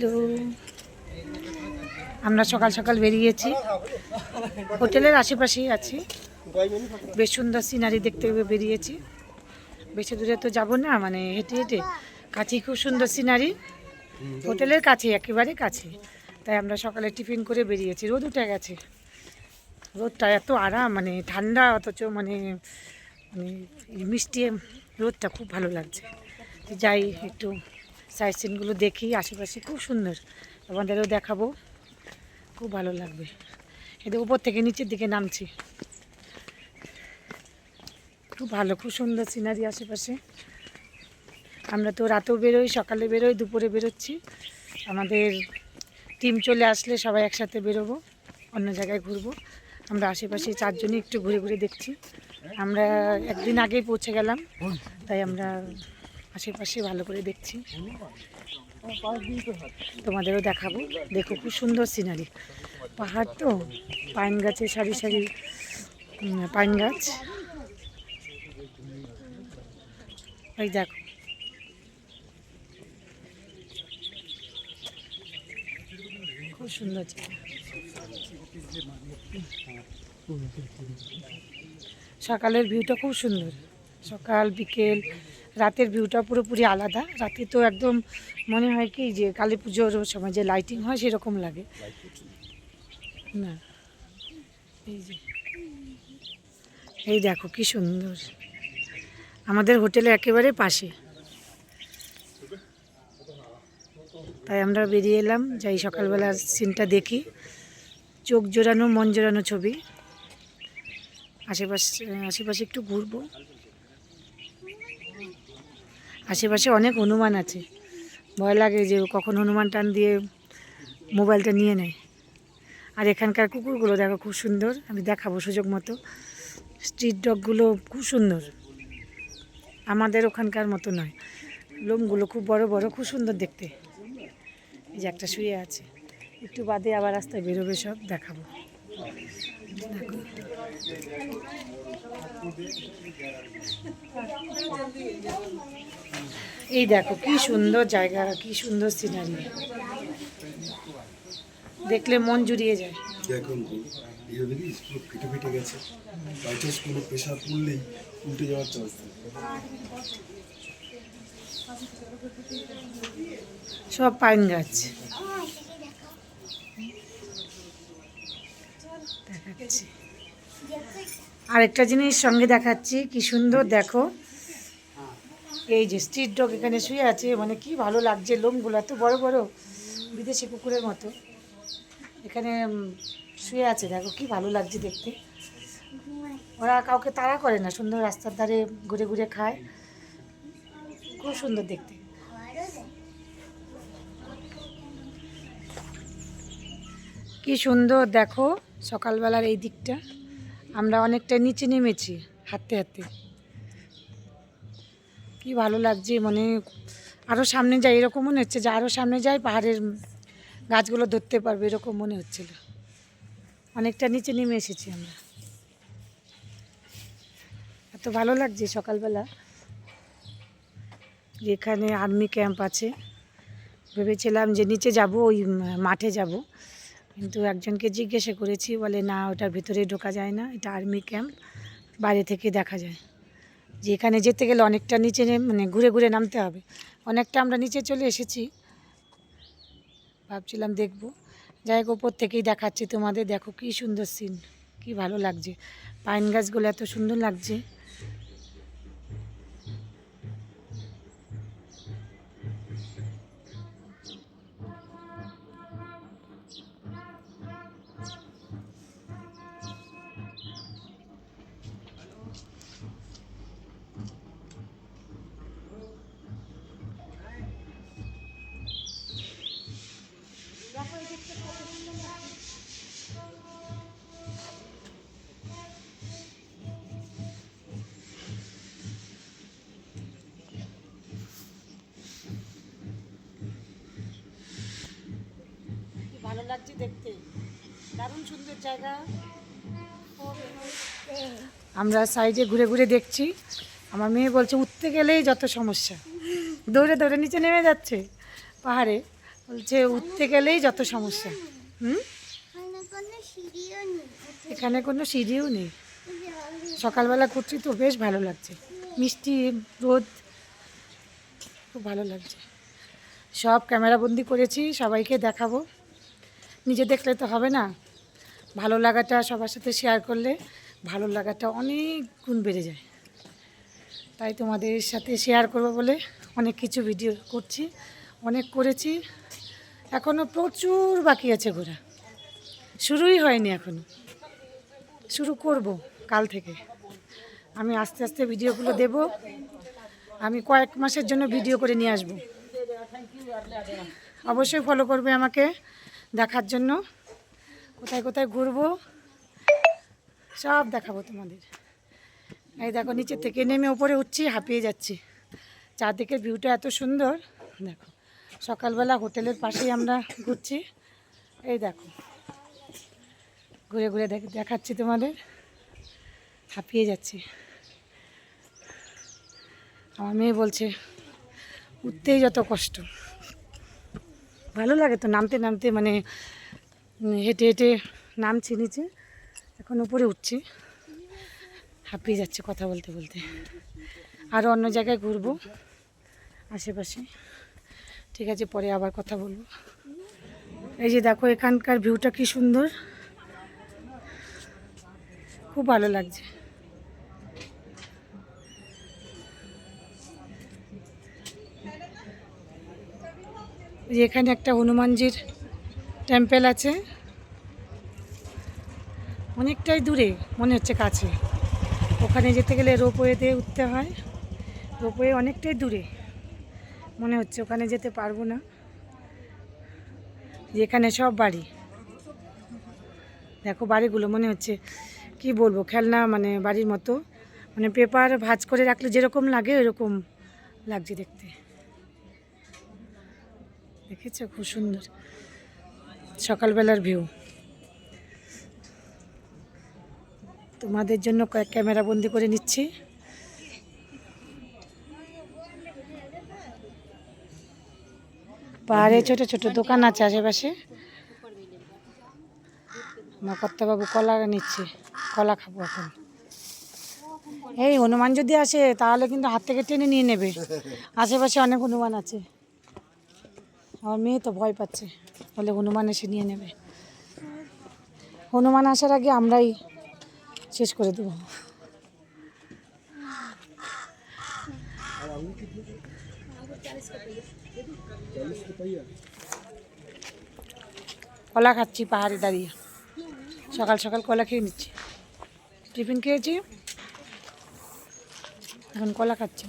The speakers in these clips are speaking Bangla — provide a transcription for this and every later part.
হ্যালো। আমরা সকাল সকাল বেরিয়েছি। হোটেলের আশেপাশেই আছি। বেশ সুন্দর সিনারি দেখতে বেরিয়েছি। বেশি দূরে তো যাব না মানে হেঁটে হেঁটে। কাছেই খুব সুন্দর সিনারি হোটেলের কাছে একেবারে কাছে তাই আমরা সকালে টিফিন করে বেরিয়েছি। রোদ উঠে গেছে। রোদটা এত আরাম মানে ঠান্ডা, অথচ মানে মানে মিষ্টি, রোদটা খুব ভালো লাগছে। যাই, একটু সাইড সিনগুলো দেখি, আশেপাশে খুব সুন্দর। আমাদেরও দেখাবো। খুব ভালো লাগবে। এদের উপর থেকে নিচের দিকে নামছি। খুব ভালো, খুব সুন্দর সিনারি আশেপাশে। আমরা তো রাতেও বেরোই, সকালে বেরোই, দুপুরে বেরোচ্ছি। আমাদের টিম চলে আসলে সবাই একসাথে বেরোবো, অন্য জায়গায় ঘুরবো। আমরা আশেপাশে চারজনই একটু ঘুরে ঘুরে দেখছি। আমরা একদিন আগেই পৌঁছে গেলাম, তাই আমরা আশেপাশে ভালো করে দেখছি। তোমাদেরও দেখাবো। দেখো খুব সুন্দর সিনারি পাহাড় তো পাইন গাছে সারি সারি পাইন গাছ। ওই দেখো। খুব সুন্দর সকালের ভিউটা খুব সুন্দর। সকাল বিকেল রাতের ভিউটা পুরোপুরি আলাদা। রাতে তো একদম মনে হয় কি যে কালী পুজোর সময় যে লাইটিং হয় সেরকম লাগে। না। এই যে। এই দেখো কি সুন্দর। আমাদের হোটেলে একেবারে পাশে। তাই আমরা বেরিয়ে এলাম, যাই সকালবেলার সিনটা দেখি। চোখ জোড়ানো, মন জোড়ানো ছবি। আশেপাশে আশেপাশে একটু ঘুরবো। আশেপাশে অনেক হনুমান আছে। ভয় লাগে যে কখন হনুমান টান দিয়ে মোবাইলটা নিয়ে নেয়। আর এখানকার কুকুরগুলো দেখো খুব সুন্দর, আমি দেখাবো সুযোগ মতো। স্ট্রিট ডগগুলো খুব সুন্দর। আমাদের ওখানকার মতো নয়। লোমগুলো খুব বড় বড়, খুব সুন্দর দেখতে। এই যে একটা শুয়ে আছে। একটু বাদে আবার রাস্তায় বেরোবে সব, দেখাবো। দেখো এই দেখো কি সুন্দর জায়গা কি সুন্দর সিনারি দেখলে মন জুড়িয়ে যায়। এখন এইভাবে কি পুরো ফেটে ফেটে গেছে। বাই চান্স কোনো প্রেশার পড়লেই উল্টে যাওয়ার চান্স সব পাইন গাছ। আরেকটা জিনিস সঙ্গে দেখাচ্ছি, কি সুন্দর দেখো। এই যে স্ট্রিট ডগ এখানে শুয়ে আছে মানে কি ভালো লাগছে লোমগুলো, এত বড় বড় বিদেশি কুকুরের মতো। এখানে শুয়ে আছে, দেখো কি ভালো লাগছে দেখতে। ওরা কাউকে তাড়া করে না, সুন্দর রাস্তার ধারে ঘুরে ঘুরে খায়। খুব সুন্দর দেখতে। কি সুন্দর দেখো। সকালবেলার এই দিকটা, আমরা অনেকটা নিচে নেমেছি হাঁটতে হাঁটতে। কি ভালো লাগছে মানে আরও সামনে যাই, এরকম মনে হচ্ছে যে আরও সামনে যাই, পাহাড়ের গাছগুলো ধরতে পারবে, এরকম মনে হচ্ছিল। অনেকটা নিচে নেমে এসেছি আমরা। এত ভালো লাগছে সকালবেলা। যে এখানে আর্মি ক্যাম্প আছে, ভেবেছিলাম যে নিচে যাব, ওই মাঠে যাব। কিন্তু একজনকে জিজ্ঞাসা করেছি, বলে, না, ওটার ভিতরে ঢোকা যায় না, এটা আর্মি ক্যাম্প, বাইরে থেকে দেখা যায়। যে এখানে যেতে গেলে অনেকটা নিচে মানে ঘুরে ঘুরে নামতে হবে। অনেকটা আমরা নিচে চলে এসেছি। ভাবছিলাম দেখব। যাই হোক, ওপর থেকেই দেখাচ্ছি তোমাদের। দেখো কি সুন্দর সিন কি ভালো লাগছে। পাইন গাছগুলো এত সুন্দর লাগছে। লাগছে দেখতে। দারুণ সুন্দর জায়গা। আমরা সাইডে ঘুরে ঘুরে দেখছি। আমার মেয়ে বলছে, উঠতে গেলেই যত সমস্যা। দৌড়ে দৌড়ে নিচে নেমে যাচ্ছে পাহাড়ে। বলছে, উঠতে গেলেই যত সমস্যা। হুম? এখানে কোনো সিঁড়িও নেই। এখানে কোনো সিঁড়িও নেই সকালবেলা করছি তো বেশ ভালো লাগছে। মিষ্টি, রোদ, খুব ভালো লাগছে। সব ক্যামেরাবন্দি করেছি, সবাইকে দেখাবো। নিজে দেখলে তো হবে না। ভালো লাগাটা সবার সাথে শেয়ার করলে ভালো লাগাটা অনেক গুণ বেড়ে যায়। তাই তোমাদের সাথে শেয়ার করব বলে অনেক কিছু ভিডিও করছি, অনেক করেছি। এখনও প্রচুর বাকি আছে ঘোরা। শুরুই হয়নি এখনও। শুরু করব কাল থেকে। আমি আস্তে আস্তে ভিডিওগুলো দেব। আমি কয়েক মাসের জন্য ভিডিও করে নিয়ে আসব। অবশ্যই ফলো করবে আমাকে। দেখার জন্য। কোথায় কোথায় ঘুরবো, সব দেখাবো তোমাদের। এই দেখো, নিচে থেকে নেমে ওপরে উঠছি, হাঁপিয়ে যাচ্ছি। চারদিকের ভিউটা এত সুন্দর। দেখো, সকালবেলা হোটেলের পাশেই আমরা ঘুরছি। এই দেখো, ঘুরে ঘুরে দেখ- দেখাচ্ছি তোমাদের। হাঁপিয়ে যাচ্ছি। আমার মেয়ে বলছে, উঠতেই যত কষ্ট। ভালো লাগে তো নামতে নামতে মানে হেঁটে হেঁটে নামছি নিচে। এখন উপরে উঠছি। হাঁপিয়ে যাচ্ছে কথা বলতে বলতে। আরও অন্য জায়গায় ঘুরবো আশেপাশে। ঠিক আছে, পরে আবার কথা বলব। এই যে দেখো, এখানকার ভিউটা কি সুন্দর। খুব ভালো লাগছে। যে এখানে একটা হনুমানজির টেম্পেল আছে। অনেকটাই দূরে, মনে হচ্ছে কাছে। ওখানে যেতে গেলে রোপওয়েতে উঠতে হয়। রোপওয়ে অনেকটাই দূরে, মনে হচ্ছে ওখানে যেতে পারব না। যেখানে সব বাড়ি। দেখো বাড়িগুলো, মনে হচ্ছে কি বলব, খেলনা মানে বাড়ির মতো। মানে পেপার ভাঁজ করে রাখলে যেরকম লাগে ওরকম লাগছে দেখতে। দেখেছ? খুব সুন্দর। সকালবেলার ভিউ। তোমাদের জন্য কয়েক ক্যামেরা বন্দি করে নিচ্ছি। পাহাড়ে ছোট ছোট দোকান আছে আশেপাশে। আমার কলা নিচ্ছে। কলা খাব এখন। এই, হনুমান যদি আসে, তাহলে কিন্তু হাত থেকে টেনে নিয়ে নেবে। আশেপাশে অনেক হনুমান আছে। আমার মেয়ে তো ভয় পাচ্ছে। বলে হনুমান এসে নিয়ে নেবে। হনুমান আসার আগে আমরাই শেষ করে দেবো। কলা খাচ্ছি পাহাড়ে দাঁড়িয়ে। সকাল সকাল কলা খেয়ে নিচ্ছি। টিফিন খেয়েছি। এখন কলা খাচ্ছি।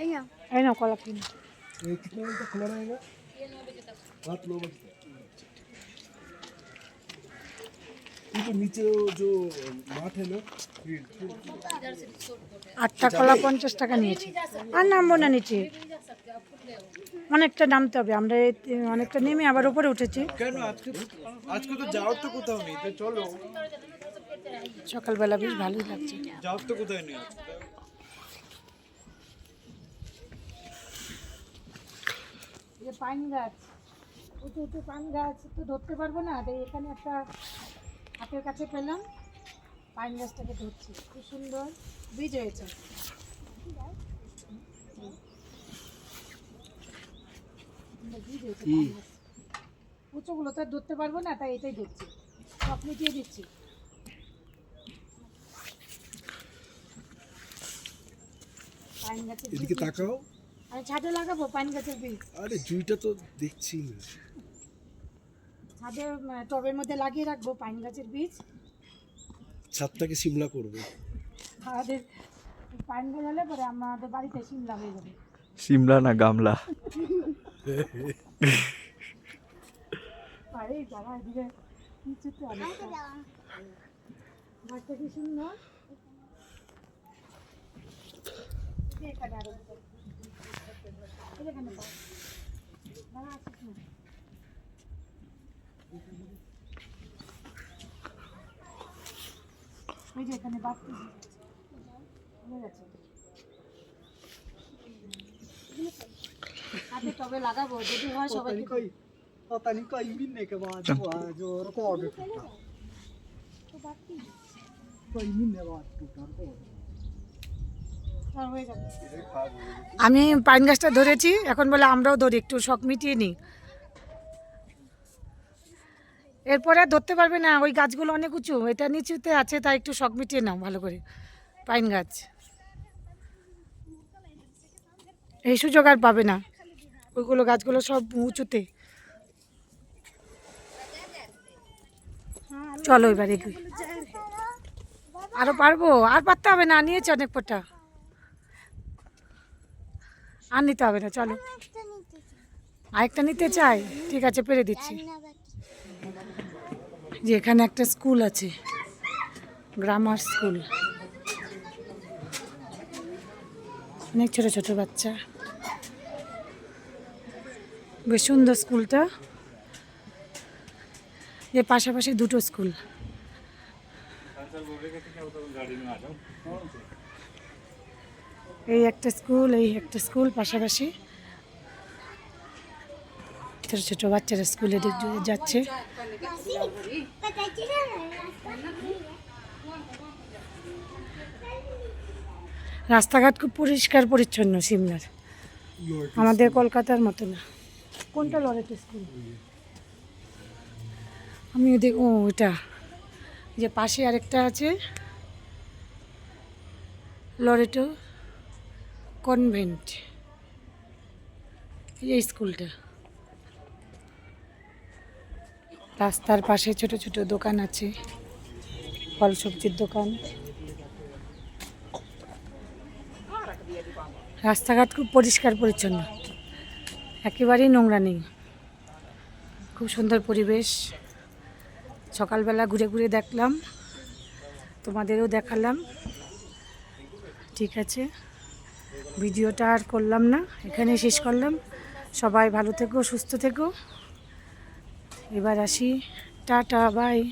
এই না এই না কলা খেয়ে নি। ये कितने बजे तक खुला रहेगा रात नौ बजे तक ये तो नीचे जो माठ है ना फील्ड আটটা কলা পঞ্চাশ টাকা নিয়েছি আর নামবো না নিচে অনেকটা নামতে হবে আমরা এই অনেকটা নেমে আবার উপরে উঠেছি কেন আজকে আজকে তো যাওয়ার তো কোথাও নেই তো চলো সকালবেলা বেশ ভালোই লাগছে যাওয়ার তো কোথাও নেই যে পাইন গাছ উঁচু উঁচু পাইন গাছ তো ধরতে পারব না? তাই এখানে একটা হাতের কাছে পেলাম পাইন গাছটাকে ধরছি। খুব সুন্দর বীজ হয়েছে। বীজ হয়েছে উঁচুগুলো তো আর ধরতে পারব না তাই এটাই ধরছি। সব মিটিয়ে দিচ্ছি। পাইন গাছের বীজ এদিকে তাকাও। আমি ছাদে লাগাবো পাইন গাছের বীজ। আরে জুইটা তো দেখছি না। ছাদে টবের মধ্যে লাগিয়ে রাখব পাইন গাছের বীজ। ছাদটাকে সিমলা করবে। আমাদের পাইন গাছ হলে পরে আমাদের বাড়িতে সিমলা হয়ে যাবে। সিমলা না গামলা? আর বাবা এদিকে কিছুতে অনেকটা। গাছটা ওই যে এখানে বাড়তে গেছে আগে তবে লাগাবো যদি হয় সবাই কই पता नहीं कहीं भी नहीं के बाद जो है जो रिकॉर्ड टूटा कहीं भी नहीं बाद टूटा रिकॉर्ड আমি পাইন গাছটা ধরেছি, এখন বলে আমরাও ধরি, একটু শখ মিটিয়ে নিই। এরপরে ধরতে পারবে না, ওই গাছগুলো অনেক উঁচু, এটা নিচুতে আছে, তাই একটু শখ মিটিয়ে নাও ভালো করে, পাইন গাছ। এই সুযোগ আর পাবে না, ওইগুলো গাছগুলো সব উঁচুতে। চলো এবার এগিয়ে আরও পারব? আর পারতে হবে না, নিয়েছে অনেক পটা আর নিতে হবে না, চলো। আরেকটা নিতে চাই? ঠিক আছে, পেরে দিচ্ছি। যে এখানে একটা স্কুল আছে, গ্রামার স্কুল। অনেক ছোট ছোট বাচ্চা। বেশ সুন্দর স্কুলটা। যে পাশাপাশি দুটো স্কুল। এই একটা স্কুল, এই একটা স্কুল পাশাপাশি ছোট ছোট বাচ্চারা স্কুলে যাচ্ছে। রাস্তাঘাট খুব পরিষ্কার, পরিচ্ছন্ন সিমলার। আমাদের কলকাতার মতো না। কোনটা লরেট স্কুল? আমি দেখ ও, এটা। যে পাশে আরেকটা আছে। লরেটো। কনভেন্ট। এই স্কুলটা। রাস্তার পাশে ছোট ছোট দোকান আছে। ফল সবজির দোকান। রাস্তাঘাট খুব পরিষ্কার পরিচ্ছন্ন। একেবারেই নোংরা নেই। খুব সুন্দর পরিবেশ। সকালবেলা ঘুরে ঘুরে দেখলাম। তোমাদেরও দেখালাম। ঠিক আছে। ভিডিওটা আর করলাম না এখানে শেষ করলাম। সবাই ভালো থেকো, সুস্থ থেকো। এবার আসি। Tata, bye.